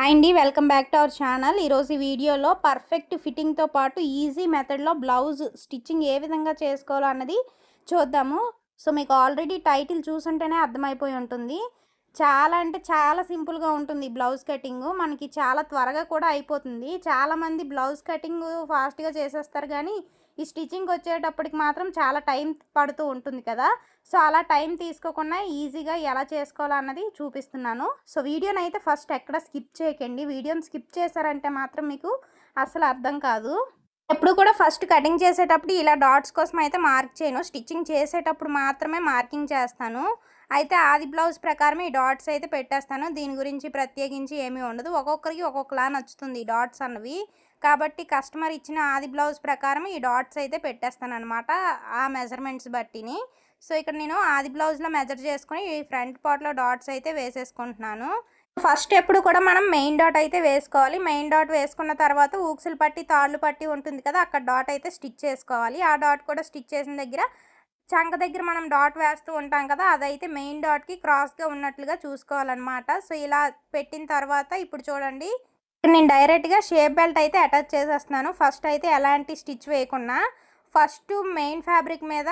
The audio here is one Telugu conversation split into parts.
హాయ్ అండి welcome back to our channel ఈరోజు ఈ వీడియోలో పర్ఫెక్ట్ ఫిట్టింగ్తో పాటు ఈజీ మెథడ్లో బ్లౌజ్ స్టిచ్చింగ్ ఏ విధంగా చేసుకోవాలో అన్నది చూద్దాము. సో మీకు ఆల్రెడీ టైటిల్ చూసుంటేనే అర్థమైపోయి ఉంటుంది. చాలా అంటే చాలా సింపుల్గా ఉంటుంది బ్లౌజ్ కటింగ్ మనకి చాలా త్వరగా కూడా అయిపోతుంది. చాలామంది బ్లౌజ్ కటింగ్ ఫాస్ట్గా చేసేస్తారు కానీ ఈ స్టిచ్చింగ్ వచ్చేటప్పటికి మాత్రం చాలా టైం పడుతూ ఉంటుంది కదా. సో అలా టైం తీసుకోకుండా ఈజీగా ఎలా చేసుకోవాలన్నది చూపిస్తున్నాను. సో వీడియోని అయితే ఫస్ట్ ఎక్కడ స్కిప్ చేయకండి. వీడియోని స్కిప్ చేశారంటే మాత్రం మీకు అసలు అర్థం కాదు. ఎప్పుడు కూడా ఫస్ట్ కటింగ్ చేసేటప్పుడు ఇలా డాట్స్ కోసం అయితే మార్క్ చేయను. స్టిచ్చింగ్ చేసేటప్పుడు మాత్రమే మార్కింగ్ చేస్తాను. అయితే ఆది బ్లౌజ్ ప్రకారం ఈ డాట్స్ అయితే పెట్టేస్తాను. దీని గురించి ప్రత్యేకించి ఏమీ ఉండదు. ఒక్కొక్కరికి ఒక్కొక్కలా నచ్చుతుంది ఈ డాట్స్ అన్నవి. కాబట్టి కస్టమర్ ఇచ్చిన ఆది బ్లౌజ్ ప్రకారం ఈ డాట్స్ అయితే పెట్టేస్తాను అనమాట ఆ మెజర్మెంట్స్ బట్టిని. సో ఇక్కడ నేను ఆది బ్లౌజ్లో మెజర్ చేసుకొని ఈ ఫ్రంట్ పార్ట్లో డాట్స్ అయితే వేసేసుకుంటున్నాను. ఫస్ట్ ఎప్పుడు కూడా మనం మెయిన్ డాట్ అయితే వేసుకోవాలి. మెయిన్ డాట్ వేసుకున్న తర్వాత ఊక్సులు పట్టి తాళ్ళు పట్టి ఉంటుంది కదా అక్కడ డాట్ అయితే స్టిచ్ చేసుకోవాలి. ఆ డాట్ కూడా స్టిచ్ చేసిన దగ్గర చంక దగ్గర మనం డాట్ వేస్తూ ఉంటాం కదా అదైతే మెయిన్ డాట్కి క్రాస్గా ఉన్నట్లుగా చూసుకోవాలన్నమాట. సో ఇలా పెట్టిన తర్వాత ఇప్పుడు చూడండి ఇక్కడ నేను డైరెక్ట్గా షేప్ బెల్ట్ అయితే అటాచ్ చేసేస్తున్నాను. ఫస్ట్ అయితే ఎలాంటి స్టిచ్ వేయకుండా ఫస్ట్ మెయిన్ ఫ్యాబ్రిక్ మీద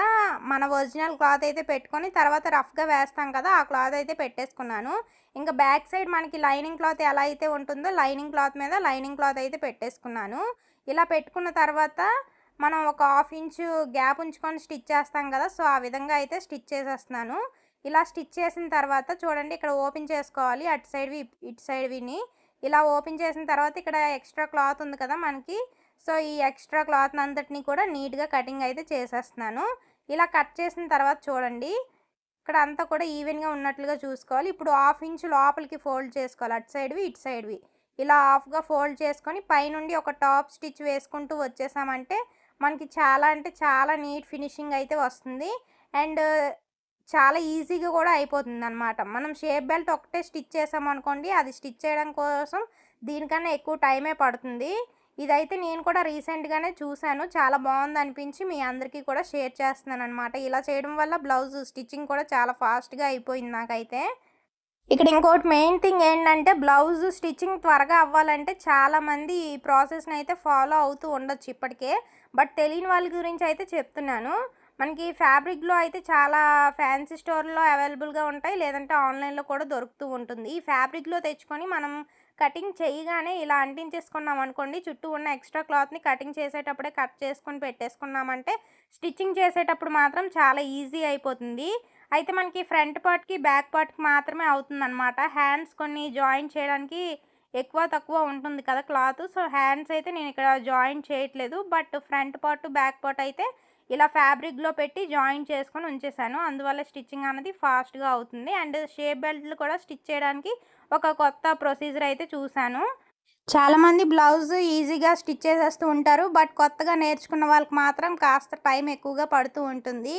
మన ఒరిజినల్ క్లాత్ అయితే పెట్టుకొని తర్వాత రఫ్గా వేస్తాం కదా ఆ క్లాత్ అయితే పెట్టేసుకున్నాను. ఇంకా బ్యాక్ సైడ్ మనకి లైనింగ్ క్లాత్ ఎలా అయితే ఉంటుందో లైనింగ్ క్లాత్ మీద లైనింగ్ క్లాత్ అయితే పెట్టేసుకున్నాను. ఇలా పెట్టుకున్న తర్వాత మనం ఒక హాఫ్ ఇంచు గ్యాప్ ఉంచుకొని స్టిచ్ చేస్తాం కదా సో ఆ విధంగా అయితే స్టిచ్ చేసేస్తున్నాను. ఇలా స్టిచ్ చేసిన తర్వాత చూడండి ఇక్కడ ఓపెన్ చేసుకోవాలి. అటు సైడ్వి ఇటు సైడ్విని ఇలా ఓపెన్ చేసిన తర్వాత ఇక్కడ ఎక్స్ట్రా క్లాత్ ఉంది కదా మనకి సో ఈ ఎక్స్ట్రా క్లాత్ అంతటిని కూడా నీట్గా కటింగ్ అయితే చేసేస్తున్నాను. ఇలా కట్ చేసిన తర్వాత చూడండి ఇక్కడ అంతా కూడా ఈవెన్గా ఉన్నట్లుగా చూసుకోవాలి. ఇప్పుడు హాఫ్ ఇంచ్ లోపలికి ఫోల్డ్ చేసుకోవాలి. అటు సైడ్వి ఇటు సైడ్వి ఇలా హాఫ్గా ఫోల్డ్ చేసుకొని పైనుండి ఒక టాప్ స్టిచ్ వేసుకుంటూ వచ్చేసామంటే మనకి చాలా అంటే చాలా నీట్ ఫినిషింగ్ అయితే వస్తుంది. అండ్ చాలా ఈజీగా కూడా అయిపోతుంది అనమాట మనం షేప్ బెల్ట్ ఒకటే స్టిచ్ చేసామనుకోండి అది స్టిచ్ చేయడం కోసం దీనికన్నా ఎక్కువ టైమే పడుతుంది. ఇదైతే నేను కూడా రీసెంట్గానే చూశాను చాలా బాగుంది అనిపించి మీ అందరికీ కూడా షేర్ చేస్తున్నాను అనమాట ఇలా చేయడం వల్ల బ్లౌజ్ స్టిచ్చింగ్ కూడా చాలా ఫాస్ట్గా అయిపోయింది నాకైతే. ఇక్కడ ఇంకోటి మెయిన్ థింగ్ ఏంటంటే బ్లౌజ్ స్టిచ్చింగ్ త్వరగా అవ్వాలంటే చాలామంది ఈ ప్రాసెస్ని అయితే ఫాలో అవుతూ ఉండొచ్చు ఇప్పటికే. బట్ తెలియని వాళ్ళ గురించి అయితే చెప్తున్నాను. మనకి ఫ్యాబ్రిక్లో అయితే చాలా ఫ్యాన్సీ స్టోర్లో అవైలబుల్గా ఉంటాయి. లేదంటే ఆన్లైన్లో కూడా దొరుకుతూ ఉంటుంది. ఈ ఫ్యాబ్రిక్లో తెచ్చుకొని మనం కటింగ్ చేయగానే ఇలా అంటించేసుకున్నాం అనుకోండి చుట్టూ ఉన్న ఎక్స్ట్రా క్లాత్ని కటింగ్ చేసేటప్పుడే కట్ చేసుకొని పెట్టేసుకున్నామంటే స్టిచ్చింగ్ చేసేటప్పుడు మాత్రం చాలా ఈజీ అయిపోతుంది. అయితే మనకి ఫ్రంట్ పార్ట్కి బ్యాక్ పార్ట్కి మాత్రమే అవుతుంది అనమాట హ్యాండ్స్ కొన్ని జాయిన్ చేయడానికి ఎక్కువ తక్కువ ఉంటుంది కదా క్లాత్. సో హ్యాండ్స్ అయితే నేను ఇక్కడ జాయిన్ చేయట్లేదు. But front part back part అయితే ఇలా ఫ్యాబ్రిక్లో పెట్టి జాయిన్ చేసుకొని ఉంచేసాను. అందువల్ల స్టిచ్చింగ్ అనేది ఫాస్ట్గా అవుతుంది. అండ్ షేప్ బెల్ట్లు కూడా స్టిచ్ చేయడానికి ఒక కొత్త ప్రొసీజర్ అయితే చూశాను చాలామంది బ్లౌజ్ ఈజీగా స్టిచ్ చేసేస్తూ ఉంటారు బట్ కొత్తగా నేర్చుకున్న వాళ్ళకి మాత్రం కాస్త టైం ఎక్కువగా పడుతూ ఉంటుంది.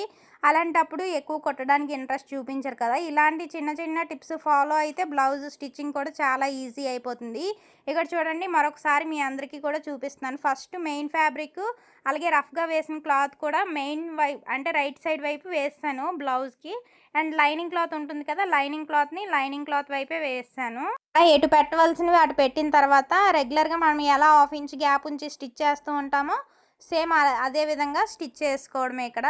అలాంటప్పుడు ఎక్కువ కొట్టడానికి ఇంట్రెస్ట్ చూపించరు కదా. ఇలాంటి చిన్న చిన్న టిప్స్ ఫాలో అయితే బ్లౌజ్ స్టిచ్చింగ్ కూడా చాలా ఈజీ అయిపోతుంది. ఇక్కడ చూడండి మరొకసారి మీ అందరికీ కూడా చూపిస్తున్నాను. ఫస్ట్ మెయిన్ ఫ్యాబ్రిక్ అలాగే రఫ్గా వేసిన క్లాత్ కూడా మెయిన్ వైపు అంటే రైట్ సైడ్ వైపు వేస్తాను బ్లౌజ్కి. అండ్ లైనింగ్ క్లాత్ ఉంటుంది కదా లైనింగ్ క్లాత్ని లైనింగ్ క్లాత్ వైపే వేస్తాను. ఎటు పెట్టవలసినవి అటు పెట్టిన తర్వాత రెగ్యులర్గా మనం ఎలా హాఫ్ ఇంచ్ గ్యాప్ ఉంచి స్టిచ్ చేస్తూ ఉంటామో సేమ్ అదే విధంగా స్టిచ్ చేసుకోవడమే ఇక్కడ.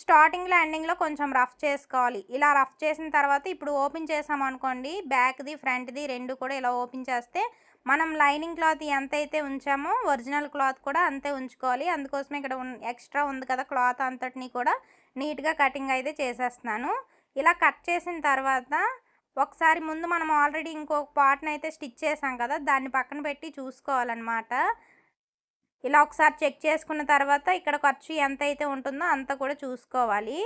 స్టార్టింగ్లో ఎండింగ్లో కొంచెం రఫ్ చేసుకోవాలి. ఇలా రఫ్ చేసిన తర్వాత ఇప్పుడు ఓపెన్ చేసామనుకోండి బ్యాక్ది ఫ్రంట్ది రెండు కూడా ఇలా ఓపెన్ చేస్తే మనం లైనింగ్ క్లాత్ ఎంత అయితే ఉంచామో ఒరిజినల్ క్లాత్ కూడా అంతే ఉంచుకోవాలి. అందుకోసం ఇక్కడ ఎక్స్ట్రా ఉంది కదా క్లాత్ అంతటిని కూడా నీట్గా కటింగ్ అయితే చేసేస్తున్నాను. ఇలా కట్ చేసిన తర్వాత ఒకసారి ముందు మనం ఆల్రెడీ ఇంకొక పార్ట్ని అయితే స్టిచ్ చేసాం కదా దాన్ని పక్కన పెట్టి చూసుకోవాలన్నమాట. ఇలా ఒకసారి చెక్ చేసుకున్న తర్వాత ఇక్కడ ఖర్చు ఎంత అయితే ఉంటుందో అంత కూడా చూసుకోవాలి.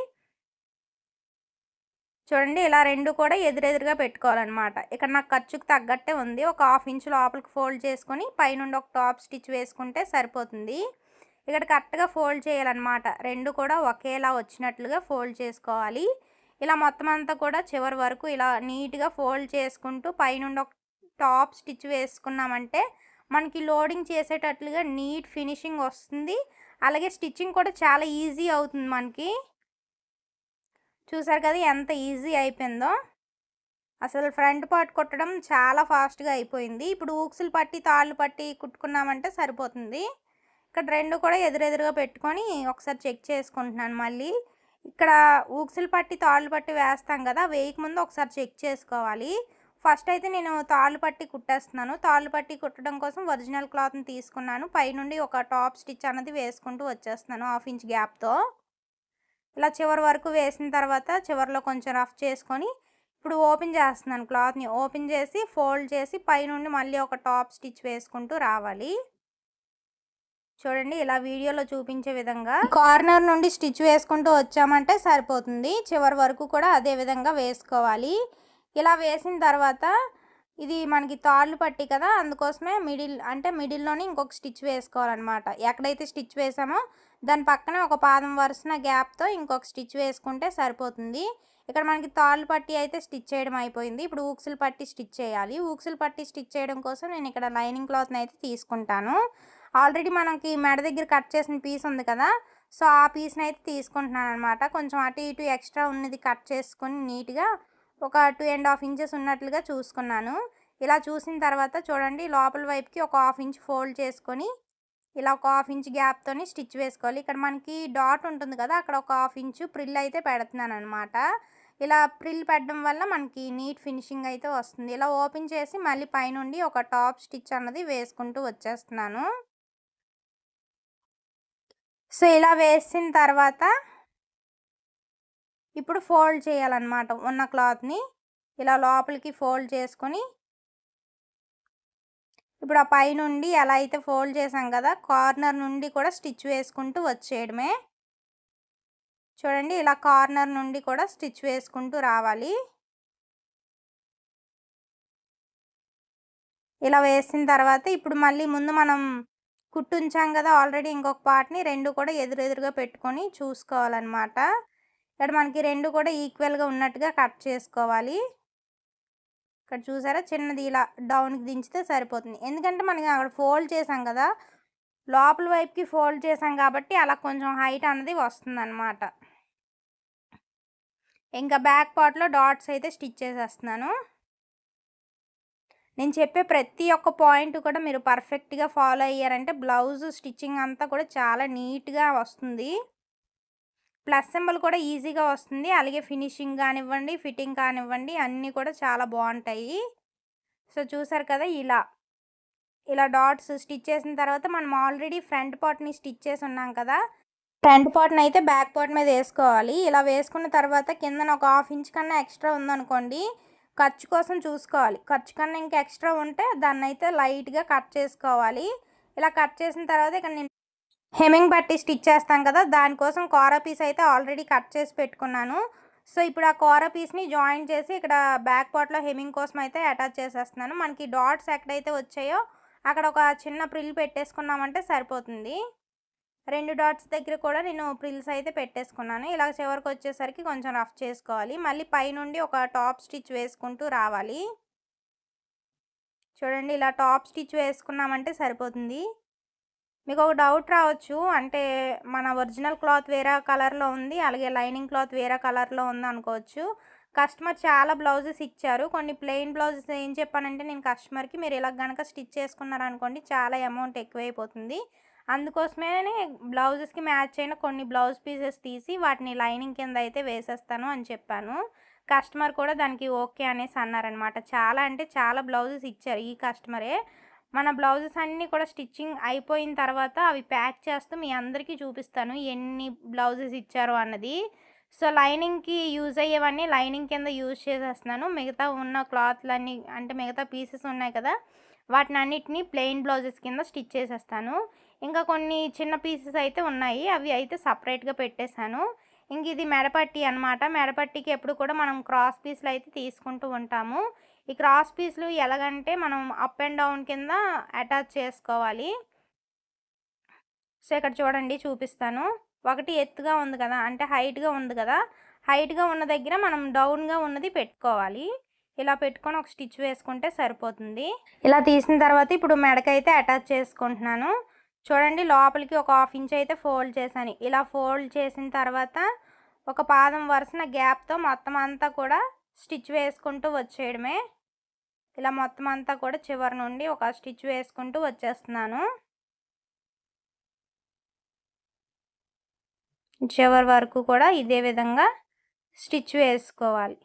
చూడండి ఇలా రెండు కూడా ఎదురెదురుగా పెట్టుకోవాలన్నమాట. ఇక్కడ నాకు ఖర్చుకు తగ్గట్టే ఉంది. ఒక హాఫ్ ఇంచ్ లోపలికి ఫోల్డ్ చేసుకొని పైనుండి ఒక టాప్ స్టిచ్ వేసుకుంటే సరిపోతుంది. ఇక్కడ కరెక్ట్గా ఫోల్డ్ చేయాలన్నమాట. రెండు కూడా ఒకేలా వచ్చినట్లుగా ఫోల్డ్ చేసుకోవాలి. ఇలా మొత్తం అంతా కూడా చివరి వరకు ఇలా నీట్గా ఫోల్డ్ చేసుకుంటూ పైనుండి ఒక టాప్ స్టిచ్ వేసుకున్నామంటే మనకి లోడింగ్ చేసేటట్లుగా నీట్ ఫినిషింగ్ వస్తుంది. అలాగే స్టిచ్చింగ్ కూడా చాలా ఈజీ అవుతుంది మనకి. చూసారు కదా ఎంత ఈజీ అయిపోయిందో. అసలు ఫ్రంట్ పార్ట్ కుట్టడం చాలా ఫాస్ట్గా అయిపోయింది. ఇప్పుడు ఊక్సులు పట్టి తాళ్ళు పట్టి కుట్టుకున్నామంటే సరిపోతుంది. ఇక్కడ రెండు కూడా ఎదురెదురుగా పెట్టుకొని ఒకసారి చెక్ చేసుకుంటున్నాను మళ్ళీ. ఇక్కడ ఊక్సులు పట్టి తాళ్ళు పట్టి వేస్తాం కదా వేయక ముందు ఒకసారి చెక్ చేసుకోవాలి. ఫస్ట్ అయితే నేను తాళ్ళు పట్టి కుట్టేస్తున్నాను. తాళ్ళు పట్టి కుట్టడం కోసం ఒరిజినల్ క్లాత్ని తీసుకున్నాను. పైనుండి ఒక టాప్ స్టిచ్ అన్నది వేసుకుంటూ వచ్చేస్తున్నాను హాఫ్ ఇంచ్ గ్యాప్తో. ఇలా చివరి వరకు వేసిన తర్వాత చివరిలో కొంచెం రఫ్ చేసుకొని ఇప్పుడు ఓపెన్ చేస్తున్నాను క్లాత్ని. ఓపెన్ చేసి ఫోల్డ్ చేసి పైనుండి మళ్ళీ ఒక టాప్ స్టిచ్ వేసుకుంటూ రావాలి. చూడండి ఇలా వీడియోలో చూపించే విధంగా కార్నర్ నుండి స్టిచ్ వేసుకుంటూ వచ్చామంటే సరిపోతుంది. చివరి వరకు కూడా అదే విధంగా వేసుకోవాలి. ఇలా వేసిన తర్వాత ఇది మనకి తాళ్ళు పట్టి కదా అందుకోసమే మిడిల్ అంటే మిడిల్లోనే ఇంకొక స్టిచ్ వేసుకోవాలన్నమాట. ఎక్కడైతే స్టిచ్ వేసామో దాని పక్కన ఒక పాదం వరుసన గ్యాప్తో ఇంకొక స్టిచ్ వేసుకుంటే సరిపోతుంది. ఇక్కడ మనకి తాళ్ళు పట్టి అయితే స్టిచ్ చేయడం అయిపోయింది. ఇప్పుడు ఊక్సులు పట్టి స్టిచ్ చేయాలి. ఊక్సులు పట్టి స్టిచ్ చేయడం కోసం నేను ఇక్కడ లైనింగ్ క్లాత్ని అయితే తీసుకుంటాను. ఆల్రెడీ మనకి మెడ దగ్గర కట్ చేసిన పీస్ ఉంది కదా సో ఆ పీస్ని అయితే తీసుకుంటున్నాను అనమాట కొంచెం అటు ఇటు ఎక్స్ట్రా ఉన్నది కట్ చేసుకొని నీట్గా ఒక టూ అండ్ హాఫ్ ఇంచెస్ ఉన్నట్లుగా చూసుకున్నాను. ఇలా చూసిన తర్వాత చూడండి లోపల వైపుకి ఒక హాఫ్ ఇంచ్ ఫోల్డ్ చేసుకొని ఇలా ఒక హాఫ్ ఇంచ్ గ్యాప్తోని స్టిచ్ వేసుకోవాలి. ఇక్కడ మనకి డాట్ ఉంటుంది కదా అక్కడ ఒక హాఫ్ ఇంచు ప్రిల్ అయితే పెడుతున్నాను అనమాట ఇలా ప్రిల్ పెట్టడం వల్ల మనకి నీట్ ఫినిషింగ్ అయితే వస్తుంది. ఇలా ఓపెన్ చేసి మళ్ళీ పైనుండి ఒక టాప్ స్టిచ్ అన్నది వేసుకుంటూ వచ్చేస్తున్నాను. సో ఇలా వేసిన తర్వాత ఇప్పుడు ఫోల్డ్ చేయాలన్నమాట. ఉన్న క్లాత్ని ఇలా లోపలికి ఫోల్డ్ చేసుకొని ఇప్పుడు ఆ పైనుండి ఎలా అయితే ఫోల్డ్ చేసాం కదా కార్నర్ నుండి కూడా స్టిచ్ వేసుకుంటూ వచ్చేయడమే. చూడండి ఇలా కార్నర్ నుండి కూడా స్టిచ్ వేసుకుంటూ రావాలి. ఇలా వేసిన తర్వాత ఇప్పుడు మళ్ళీ ముందు మనం కుట్టుంచాం కదా ఆల్రెడీ ఇంకొక పార్ట్ని రెండు కూడా ఎదురెదురుగా పెట్టుకొని చూసుకోవాలన్నమాట. ఇక్కడ మనకి రెండు కూడా ఈక్వల్గా ఉన్నట్టుగా కట్ చేసుకోవాలి. ఇక్కడ చూసారా చిన్నది ఇలా డౌన్కి దించితే సరిపోతుంది. ఎందుకంటే మనకి అక్కడ ఫోల్డ్ చేసాం కదా లోపల వైపుకి ఫోల్డ్ చేసాం కాబట్టి అలా కొంచెం హైట్ అన్నది వస్తుందన్నమాట. ఇంకా బ్యాక్ పార్ట్లో డాట్స్ అయితే స్టిచ్ చేసేస్తున్నాను. నేను చెప్పే ప్రతి ఒక్క పాయింట్ కూడా మీరు పర్ఫెక్ట్గా ఫాలో అయ్యారంటే బ్లౌజ్ స్టిచ్చింగ్ అంతా కూడా చాలా నీట్గా వస్తుంది. ప్లస్ సింబల్ కూడా ఈజీగా వస్తుంది. అలాగే ఫినిషింగ్ కానివ్వండి ఫిట్టింగ్ కానివ్వండి అన్నీ కూడా చాలా బాగుంటాయి. సో చూసారు కదా ఇలా. ఇలా డాట్స్ స్టిచ్ చేసిన తర్వాత మనం ఆల్రెడీ ఫ్రంట్ పార్ట్ని స్టిచ్ చేసి ఉన్నాం కదా. ఫ్రంట్ పార్ట్ని అయితే బ్యాక్ పార్ట్ మీద వేసుకోవాలి. ఇలా వేసుకున్న తర్వాత కిందన ఒక హాఫ్ ఇంచ్ కన్నా ఎక్స్ట్రా ఉందనుకోండి ఖర్చు కోసం చూసుకోవాలి. ఖర్చు కన్నా ఇంకా ఎక్స్ట్రా ఉంటే దాన్ని అయితే లైట్గా కట్ చేసుకోవాలి. ఇలా కట్ చేసిన తర్వాత ఇక్కడ నేను హెమింగ్ బట్టి స్టిచ్ చేస్తాం కదా దానికోసం కూర పీస్ అయితే ఆల్రెడీ కట్ చేసి పెట్టుకున్నాను. సో ఇప్పుడు ఆ కూర పీస్ని జాయిన్ చేసి ఇక్కడ బ్యాక్ పార్ట్లో హెమింగ్ కోసం అయితే అటాచ్ చేసేస్తున్నాను. మనకి డాట్స్ ఎక్కడైతే వచ్చాయో అక్కడ ఒక చిన్న ప్రిల్ పెట్టేసుకున్నామంటే సరిపోతుంది. రెండు డాట్స్ దగ్గర కూడా నేను ప్రిల్స్ అయితే పెట్టేసుకున్నాను. ఇలా చివరికి వచ్చేసరికి కొంచెం రఫ్ చేసుకోవాలి. మళ్ళీ పైనుండి ఒక టాప్ స్టిచ్ వేసుకుంటూ రావాలి. చూడండి ఇలా టాప్ స్టిచ్ వేసుకున్నామంటే సరిపోతుంది. మీకు ఒక డౌట్ రావచ్చు. అంటే మన ఒరిజినల్ క్లాత్ వేరే కలర్లో ఉంది అలాగే లైనింగ్ క్లాత్ వేరే కలర్లో ఉంది అనుకోవచ్చు. కస్టమర్ చాలా బ్లౌజెస్ ఇచ్చారు. కొన్ని ప్లెయిన్ బ్లౌజెస్ ఏం చెప్పానంటే నేను కస్టమర్కి మీరు ఇలా కనుక స్టిచ్ చేసుకున్నారనుకోండి చాలా అమౌంట్ ఎక్కువైపోతుంది. అందుకోసమే బ్లౌజెస్కి మ్యాచ్ అయిన కొన్ని బ్లౌజ్ పీసెస్ తీసి వాటిని లైనింగ్ కింద అయితే వేసేస్తాను అని చెప్పాను. కస్టమర్ కూడా దానికి ఓకే అనేసి అన్నారనమాట చాలా అంటే చాలా బ్లౌజెస్ ఇచ్చారు ఈ కస్టమరే. మన బ్లౌజెస్ అన్నీ కూడా స్టిచ్చింగ్ అయిపోయిన తర్వాత అవి ప్యాక్ చేస్తూ మీ అందరికీ చూపిస్తాను ఎన్ని బ్లౌజెస్ ఇచ్చారు అన్నది. సో లైనింగ్కి యూజ్ అయ్యేవన్నీ లైనింగ్ కింద యూజ్ చేసేస్తున్నాను. మిగతా ఉన్న క్లాత్లన్నీ అంటే మిగతా పీసెస్ ఉన్నాయి కదా వాటిని అన్నిటినీ ప్లెయిన్ బ్లౌజెస్ కింద స్టిచ్ చేసేస్తాను. ఇంకా కొన్ని చిన్న పీసెస్ అయితే ఉన్నాయి. అవి అయితే సపరేట్గా పెట్టేశాను. ఇంక ఇది మెడపట్టి అనమాట మెడపట్టికి ఎప్పుడు కూడా మనం క్రాస్ పీస్లు అయితే తీసుకుంటూ ఉంటాము. ఈ క్రాస్ పీస్లు ఎలాగంటే మనం అప్ అండ్ డౌన్ కింద అటాచ్ చేసుకోవాలి. సో ఇక్కడ చూడండి చూపిస్తాను. ఒకటి ఎత్తుగా ఉంది కదా అంటే హైట్గా ఉంది కదా హైట్గా ఉన్న దగ్గర మనం డౌన్గా ఉన్నది పెట్టుకోవాలి. ఇలా పెట్టుకొని ఒక స్టిచ్ వేసుకుంటే సరిపోతుంది. ఇలా తీసిన తర్వాత ఇప్పుడు మెడకైతే అటాచ్ చేసుకుంటున్నాను. చూడండి లోపలికి ఒక హాఫ్ ఇంచ్ అయితే ఫోల్డ్ చేశాను. ఇలా ఫోల్డ్ చేసిన తర్వాత ఒక పాదం వరుసన గ్యాప్తో మొత్తం అంతా కూడా స్టిచ్ వేసుకుంటూ వచ్చేయడమే. ఇలా మొత్తం అంతా కూడా చివరి నుండి ఒక స్టిచ్ వేసుకుంటూ వచ్చేస్తున్నాను. చివరి వరకు కూడా ఇదే విధంగా స్టిచ్ వేసుకోవాలి.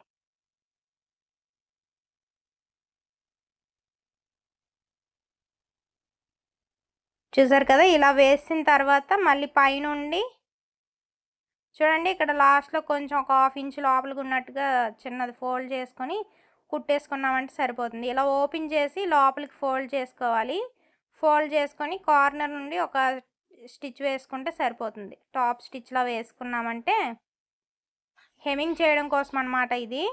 చూసారు కదా ఇలా వేసిన తర్వాత మళ్ళీ పైనుండి చూడండి ఇక్కడ లాస్ట్లో కొంచెం ఒక హాఫ్ ఇంచ్ లోపలికి ఉన్నట్టుగా చిన్నది ఫోల్డ్ చేసుకొని కుట్టేసుకున్నామంటే సరిపోతుంది. ఇలా ఓపెన్ చేసి లోపలికి ఫోల్డ్ చేసుకోవాలి. ఫోల్డ్ చేసుకొని కార్నర్ నుండి ఒక స్టిచ్ వేసుకుంటే సరిపోతుంది. టాప్ స్టిచ్లో వేసుకున్నామంటే హెమింగ్ చేయడం కోసం అనమాట ఇది.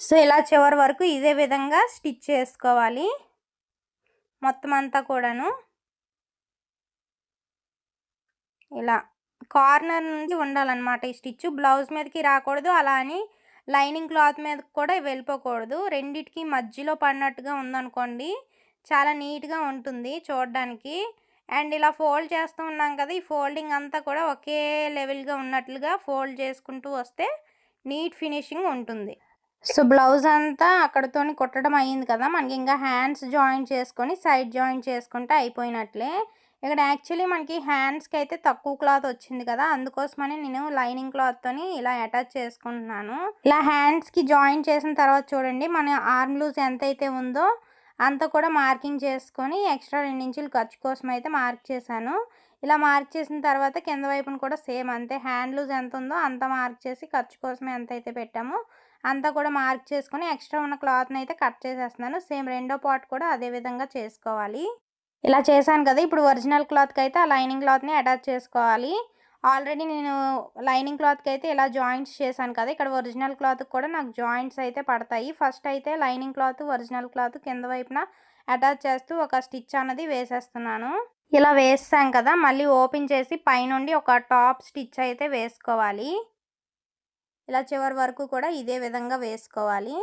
సో ఇలా చివరి వరకు ఇదే విధంగా స్టిచ్ చేసుకోవాలి. మొత్తం అంతా కూడాను. ఇలా కార్నర్ నుండి ఉండాలన్నమాట. ఈ స్టిచ్ బ్లౌజ్ మీదకి రాకూడదు అలా అని లైనింగ్ క్లాత్ మీద కూడా వెళ్ళిపోకూడదు. రెండిటికి మధ్యలో పడినట్టుగా ఉందనుకోండి చాలా నీట్గా ఉంటుంది చూడడానికి. అండ్ ఇలా ఫోల్డ్ చేస్తూ ఉన్నాం కదా ఈ ఫోల్డింగ్ అంతా కూడా ఒకే లెవెల్గా ఉన్నట్లుగా ఫోల్డ్ చేసుకుంటూ వస్తే నీట్ ఫినిషింగ్ ఉంటుంది. సో బ్లౌజ్ అంతా అక్కడతో కుట్టడం అయ్యింది కదా మనకి ఇంకా హ్యాండ్స్ జాయిన్ చేసుకొని సైడ్ జాయిన్ చేసుకుంటే అయిపోయినట్లే. ఇక్కడ యాక్చువల్లీ మనకి హ్యాండ్స్కి అయితే తక్కువ క్లాత్ వచ్చింది కదా అందుకోసమని నేను లైనింగ్ క్లాత్తోని ఇలా అటాచ్ చేసుకుంటున్నాను. ఇలా హ్యాండ్స్కి జాయిన్ చేసిన తర్వాత చూడండి మన ఆర్మ్ లూజ్ ఎంత అయితే ఉందో అంత కూడా మార్కింగ్ చేసుకొని ఎక్స్ట్రా రెండు ఇంచులు ఖర్చు కోసం అయితే మార్క్ చేశాను. ఇలా మార్క్ చేసిన తర్వాత కింద వైపున కూడా సేమ్ అంతే హ్యాండ్ లూజ్ ఎంత ఉందో అంత మార్క్ చేసి ఖర్చు కోసమే ఎంత అయితే పెట్టామో. అంతా కూడా మార్క్ చేసుకొని ఎక్స్ట్రా ఉన్న క్లాత్ని అయితే కట్ చేసేస్తున్నాను. సేమ్ రెండో పార్ట్ కూడా అదే విధంగా చేసుకోవాలి. ఇలా చేశాను కదా ఇప్పుడు ఒరిజినల్ క్లాత్కి అయితే ఆ లైనింగ్ క్లాత్ని అటాచ్ చేసుకోవాలి. ఆల్రెడీ నేను లైనింగ్ క్లాత్కి అయితే ఇలా జాయింట్స్ చేశాను కదా ఇక్కడ ఒరిజినల్ క్లాత్కి కూడా నాకు జాయింట్స్ అయితే పడతాయి. ఫస్ట్ అయితే లైనింగ్ క్లాత్ ఒరిజినల్ క్లాత్ కింద వైపున అటాచ్ చేస్తూ ఒక స్టిచ్ అన్నది వేసేస్తున్నాను. ఇలా వేస్తాం కదా మళ్ళీ ఓపెన్ చేసి పైనుండి ఒక టాప్ స్టిచ్ అయితే వేసుకోవాలి. ఇలా చివరి వరకు కూడా ఇదే విధంగా వేసుకోవాలి.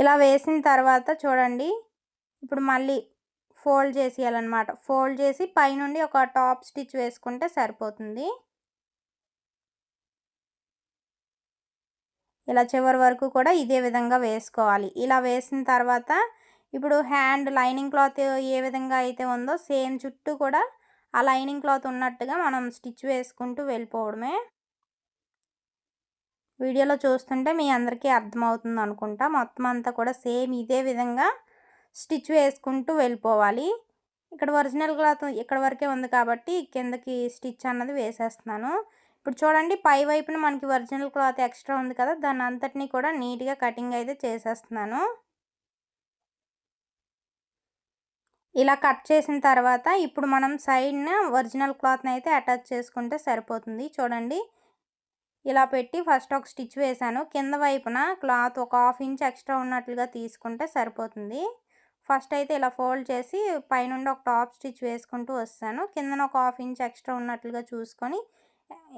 ఇలా వేసిన తర్వాత చూడండి ఇప్పుడు మళ్ళీ ఫోల్డ్ చేసేయాలన్నమాట. ఫోల్డ్ చేసి పైనుండి ఒక టాప్ స్టిచ్ వేసుకుంటే సరిపోతుంది. ఇలా చివరి వరకు కూడా ఇదే విధంగా వేసుకోవాలి. ఇలా వేసిన తర్వాత ఇప్పుడు హ్యాండ్ లైనింగ్ క్లాత్ ఏ విధంగా అయితే ఉందో సేమ్ చుట్టూ కూడా ఆ లైనింగ్ క్లాత్ ఉన్నట్టుగా మనం స్టిచ్ వేసుకుంటూ వెళ్ళిపోవడమే. వీడియోలో చూస్తుంటే మీ అందరికీ అర్థమవుతుంది అనుకుంటా. మొత్తం అంతా కూడా సేమ్ ఇదే విధంగా స్టిచ్ వేసుకుంటూ వెళ్ళిపోవాలి. ఇక్కడ ఒరిజినల్ క్లాత్ ఇక్కడ వరకే ఉంది కాబట్టి కిందకి స్టిచ్ అన్నది వేసేస్తున్నాను. ఇప్పుడు చూడండి పై వైపున మనకి ఒరిజినల్ క్లాత్ ఎక్స్ట్రా ఉంది కదా దాని అంతటినీ కూడా నీట్గా కటింగ్ అయితే చేసేస్తున్నాను. ఇలా కట్ చేసిన తర్వాత ఇప్పుడు మనం సైడ్న ఒరిజినల్ క్లాత్ని అయితే అటాచ్ చేసుకుంటే సరిపోతుంది. చూడండి ఇలా పెట్టి ఫస్ట్ ఒక స్టిచ్ వేసాను. కింద వైపున క్లాత్ ఒక హాఫ్ ఇంచ్ ఎక్స్ట్రా ఉన్నట్లుగా తీసుకుంటే సరిపోతుంది. ఫస్ట్ అయితే ఇలా ఫోల్డ్ చేసి పైనుండి ఒక టాప్ స్టిచ్ వేసుకుంటూ వస్తాను. కిందన ఒక హాఫ్ ఇంచ్ ఎక్స్ట్రా ఉన్నట్లుగా చూసుకొని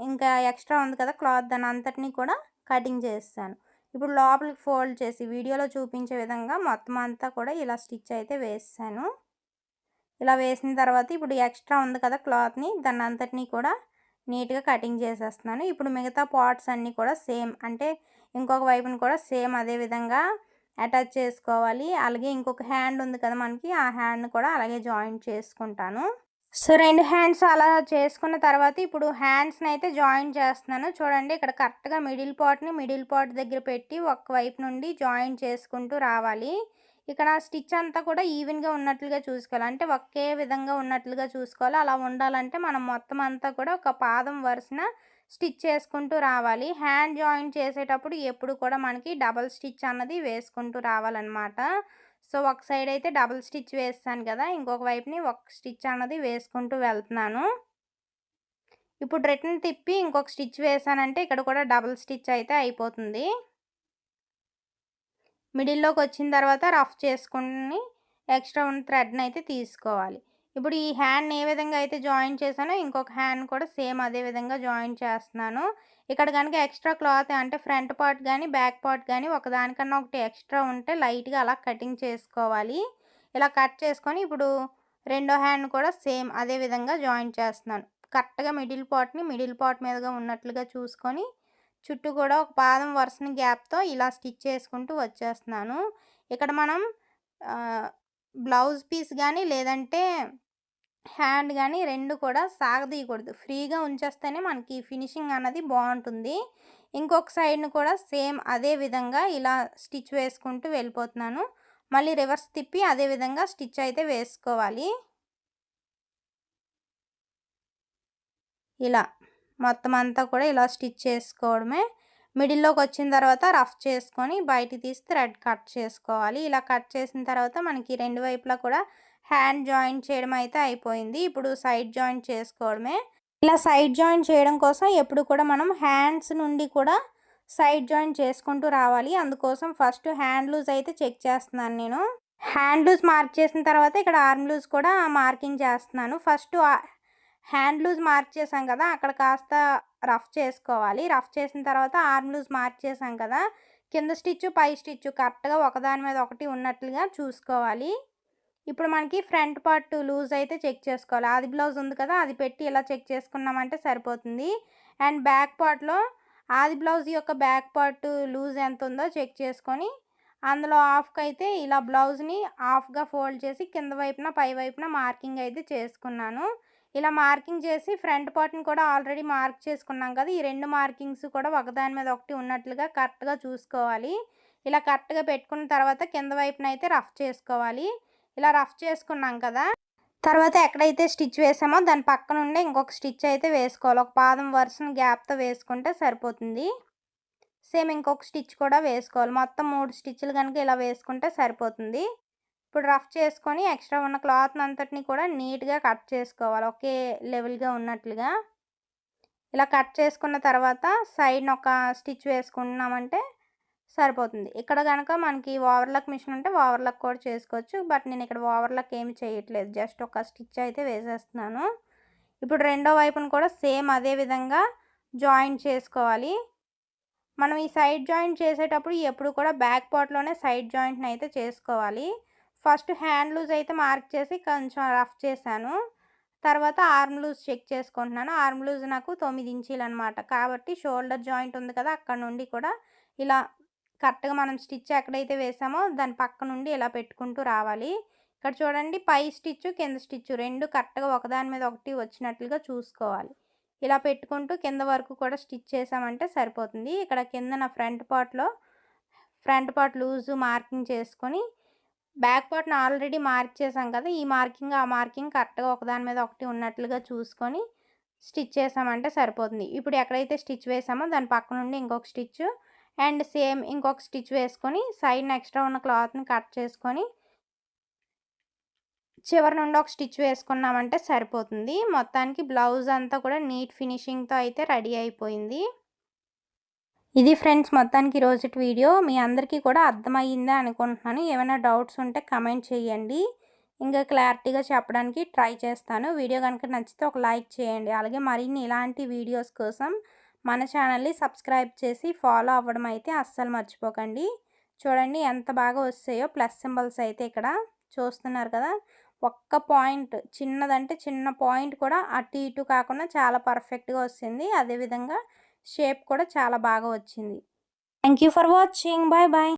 ఇంకా ఎక్స్ట్రా ఉంది కదా క్లాత్ దాని అంతటిని కూడా కటింగ్ చేస్తాను. ఇప్పుడు లోపలికి ఫోల్డ్ చేసి వీడియోలో చూపించే విధంగా మొత్తం అంతా కూడా ఇలా స్టిచ్ అయితే వేసాను ఇలా వేసిన తర్వాత ఇప్పుడు ఎక్స్ట్రా ఉంది కదా క్లాత్ని దాన్ని అంతటినీ కూడా నీట్గా కటింగ్ చేసేస్తున్నాను. ఇప్పుడు మిగతా పార్ట్స్ అన్నీ కూడా సేమ్ అంటే ఇంకొక వైపుని కూడా సేమ్ అదే విధంగా అటాచ్ చేసుకోవాలి. అలాగే ఇంకొక హ్యాండ్ ఉంది కదా మనకి ఆ హ్యాండ్ని కూడా అలాగే జాయింట్ చేసుకుంటాను. సో రెండు హ్యాండ్స్ అలా చేసుకున్న తర్వాత ఇప్పుడు హ్యాండ్స్ని అయితే జాయిన్ చేస్తున్నాను. చూడండి ఇక్కడ కరెక్ట్గా మిడిల్ పార్ట్ని మిడిల్ పార్ట్ దగ్గర పెట్టి ఒక వైపు నుండి జాయిన్ చేసుకుంటూ రావాలి. ఇక్కడ స్టిచ్ అంతా కూడా ఈవెన్గా ఉన్నట్లుగా చూసుకోవాలి. అంటే ఒకే విధంగా ఉన్నట్లుగా చూసుకోవాలి. అలా ఉండాలంటే మనం మొత్తం అంతా కూడా ఒక పాదం వరుసన స్టిచ్ చేసుకుంటూ రావాలి. హ్యాండ్ జాయిన్ చేసేటప్పుడు ఎప్పుడు కూడా మనకి డబల్ స్టిచ్ అన్నది వేసుకుంటూ రావాలన్నమాట. సో ఒక సైడ్ అయితే డబుల్ స్టిచ్ వేస్తాను కదా ఇంకొక వైపుని ఒక స్టిచ్ అన్నది వేసుకుంటూ వెళ్తున్నాను. ఇప్పుడు రిటర్న్ తిప్పి ఇంకొక స్టిచ్ వేసానంటే ఇక్కడ కూడా డబుల్ స్టిచ్ అయితే అయిపోతుంది. మిడిల్లోకి వచ్చిన తర్వాత రఫ్ చేసుకుని ఎక్స్ట్రా ఉన్న థ్రెడ్ని అయితే తీసుకోవాలి. ఇప్పుడు ఈ హ్యాండ్ ఏ విధంగా అయితే జాయిన్ చేశానో ఇంకొక హ్యాండ్ కూడా సేమ్ అదే విధంగా జాయిన్ చేస్తున్నాను. ఇక్కడ కనుక ఎక్స్ట్రా క్లాత్ అంటే ఫ్రంట్ పార్ట్ కానీ బ్యాక్ పార్ట్ కానీ ఒకదానికన్నా ఒకటి ఎక్స్ట్రా ఉంటే లైట్గా అలా కటింగ్ చేసుకోవాలి. ఇలా కట్ చేసుకొని ఇప్పుడు రెండో హ్యాండ్ కూడా సేమ్ అదే విధంగా జాయిన్ చేస్తున్నాను. కరెక్ట్గా మిడిల్ పార్ట్ని మిడిల్ పార్ట్ మీదుగా ఉన్నట్లుగా చూసుకొని చుట్టూ కూడా ఒక పాదం వరుసని గ్యాప్తో ఇలా స్టిచ్ చేసుకుంటూ వచ్చేస్తున్నాను. ఇక్కడ మనం బ్లౌజ్ పీస్ కానీ లేదంటే హ్యాండ్ కానీ రెండు కూడా సాగదీయకూడదు. ఫ్రీగా ఉంచేస్తేనే మనకి ఫినిషింగ్ అన్నది బాగుంటుంది. ఇంకొక సైడ్ను కూడా సేమ్ అదే విధంగా ఇలా స్టిచ్ వేసుకుంటూ వెళ్ళిపోతున్నాను. మళ్ళీ రివర్స్ తిప్పి అదే విధంగా స్టిచ్ అయితే వేసుకోవాలి. ఇలా. మొత్తం అంతా కూడా ఇలా స్టిచ్ చేసుకోవడమే. మిడిల్లోకి వచ్చిన తర్వాత రఫ్ చేసుకొని బయట తీసి థ్రెడ్ కట్ చేసుకోవాలి. ఇలా కట్ చేసిన తర్వాత మనకి రెండు వైపులా కూడా హ్యాండ్ జాయింట్ చేయడం అయితే అయిపోయింది. ఇప్పుడు సైడ్ జాయింట్ చేసుకోవడమే. ఇలా సైడ్ జాయింట్ చేయడం కోసం ఎప్పుడు కూడా మనం హ్యాండ్స్ నుండి కూడా సైడ్ జాయింట్ చేసుకుంటూ రావాలి. అందుకోసం ఫస్ట్ హ్యాండ్ లూజ్ అయితే చెక్ చేస్తున్నాను నేను. హ్యాండ్ లూజ్ మార్క్ చేసిన తర్వాత ఇక్కడ ఆర్మ్ లూజ్ కూడా మార్కింగ్ చేస్తున్నాను. ఫస్ట్ హ్యాండ్ లూజ్ మార్క్ చేసాం కదా! అక్కడ కాస్త రఫ్ చేసుకోవాలి. రఫ్ చేసిన తర్వాత ఆర్మ్ లూజ్ మార్క్ చేసాం కదా! కింద స్టిచ్ పై స్టిచ్ కరెక్ట్గా ఒకదాని మీద ఒకటి ఉన్నట్లుగా చూసుకోవాలి. ఇప్పుడు మనకి ఫ్రంట్ పార్ట్ లూజ్ అయితే చెక్ చేసుకోవాలి. ఆది బ్లౌజ్ ఉంది కదా! అది పెట్టి ఇలా చెక్ చేసుకున్నామంటే సరిపోతుంది. అండ్ బ్యాక్ పార్ట్లో ఆది బ్లౌజ్ యొక్క బ్యాక్ పార్ట్ లూజ్ ఎంత ఉందో చెక్ చేసుకొని అందులో హాఫ్కి అయితే ఇలా బ్లౌజ్ని హాఫ్గా ఫోల్డ్ చేసి కింద వైపున పై వైపున మార్కింగ్ అయితే చేసుకున్నాను. ఇలా మార్కింగ్ చేసి ఫ్రంట్ పార్ట్ని కూడా ఆల్రెడీ మార్క్ చేసుకున్నాం కదా! ఈ రెండు మార్కింగ్స్ కూడా ఒకదాని మీద ఒకటి ఉన్నట్లుగా కరెక్ట్గా చూసుకోవాలి. ఇలా కరెక్ట్గా పెట్టుకున్న తర్వాత కింద వైపున అయితే రఫ్ చేసుకోవాలి. ఇలా రఫ్ చేసుకున్నాం కదా! తర్వాత ఎక్కడైతే స్టిచ్ వేసామో దాని పక్కన ఉండే ఇంకొక స్టిచ్ అయితే వేసుకోవాలి. ఒక పాదం వరుసను గ్యాప్తో వేసుకుంటే సరిపోతుంది. సేమ్ ఇంకొక స్టిచ్ కూడా వేసుకోవాలి. మొత్తం మూడు స్టిచ్లు కనుక ఇలా వేసుకుంటే సరిపోతుంది. ఇప్పుడు రఫ్ చేసుకొని ఎక్స్ట్రా ఉన్న క్లాత్ అంతటిని కూడా నీట్గా కట్ చేసుకోవాలి. ఒకే లెవెల్గా ఉన్నట్లుగా. ఇలా కట్ చేసుకున్న తర్వాత సైడ్న ఒక స్టిచ్ వేసుకున్నామంటే సరిపోతుంది. ఇక్కడ కనుక మనకి ఓవర్లక్ మిషన్ ఉంటే ఓవర్లక్ కూడా చేసుకోవచ్చు. బట్ నేను ఇక్కడ ఓవర్లక్ ఏమి చేయట్లేదు. జస్ట్ ఒక స్టిచ్ అయితే వేసేస్తున్నాను. ఇప్పుడు రెండో వైపును కూడా సేమ్ అదే విధంగా జాయిన్ చేసుకోవాలి. మనం ఈ సైడ్ జాయింట్ చేసేటప్పుడు ఎప్పుడు కూడా బ్యాక్ పార్ట్లోనే సైడ్ జాయింట్ని అయితే చేసుకోవాలి. ఫస్ట్ హ్యాండ్ లూజ్ అయితే మార్క్ చేసి కొంచెం రఫ్ చేశాను. తర్వాత ఆర్మ్ లూజ్ చెక్ చేసుకుంటున్నాను. ఆర్మ్ లూజ్ నాకు తొమ్మిది ఇంచీలు అనమాట కాబట్టి షోల్డర్ జాయింట్ ఉంది కదా అక్కడ నుండి కూడా ఇలా కరెక్ట్గా మనం స్టిచ్ ఎక్కడైతే వేసామో దాని పక్క నుండి ఇలా పెట్టుకుంటూ రావాలి. ఇక్కడ చూడండి పై స్టిచ్ కింద స్టిచ్ రెండు కరెక్ట్గా ఒకదాని మీద ఒకటి వచ్చినట్లుగా చూసుకోవాలి. ఇలా పెట్టుకుంటూ కింద వరకు కూడా స్టిచ్ చేసామంటే సరిపోతుంది. ఇక్కడ కింద నా ఫ్రంట్ పార్ట్లో ఫ్రంట్ పార్ట్ లూజు మార్కింగ్ చేసుకొని బ్యాక్ పార్ట్ని ఆల్రెడీ మార్క్ చేసాం కదా ఈ మార్కింగ్ ఆ మార్కింగ్ కరెక్ట్గా ఒకదాని మీద ఒకటి ఉన్నట్లుగా చూసుకొని స్టిచ్ చేసామంటే సరిపోతుంది. ఇప్పుడు ఎక్కడైతే స్టిచ్ వేసామో దాని పక్క నుండి ఇంకొక స్టిచ్ అండ్ సేమ్ ఇంకొక స్టిచ్ వేసుకొని సైడ్ ఎక్స్ట్రా ఉన్న క్లాత్ని కట్ చేసుకొని చివరి నుండి ఒక స్టిచ్ వేసుకున్నామంటే సరిపోతుంది. మొత్తానికి బ్లౌజ్ అంతా కూడా నీట్ ఫినిషింగ్తో అయితే రెడీ అయిపోయింది. ఇది ఫ్రెండ్స్ మొత్తానికి ఈరోజు వీడియో. మీ అందరికీ కూడా అర్థమయ్యిందా అనుకుంటున్నాను. ఏమైనా డౌట్స్ ఉంటే కమెంట్ చేయండి. ఇంకా క్లారిటీగా చెప్పడానికి ట్రై చేస్తాను. వీడియో కనుక నచ్చితే ఒక లైక్ చేయండి. అలాగే మరిన్ని ఇలాంటి వీడియోస్ కోసం మన ఛానల్ని సబ్స్క్రైబ్ చేసి ఫాలో అవ్వడం అయితే అస్సలు మర్చిపోకండి. చూడండి ఎంత బాగా వస్తాయో. ప్లస్ సింబల్స్ అయితే ఇక్కడ చూస్తున్నారు కదా. ఒక్క పాయింట్ చిన్నదంటే చిన్న పాయింట్ కూడా అటు ఇటు కాకుండా చాలా పర్ఫెక్ట్గా వస్తుంది. అదేవిధంగా షేప్ కూడా చాలా బాగా వచ్చింది. Thank you for watching bye bye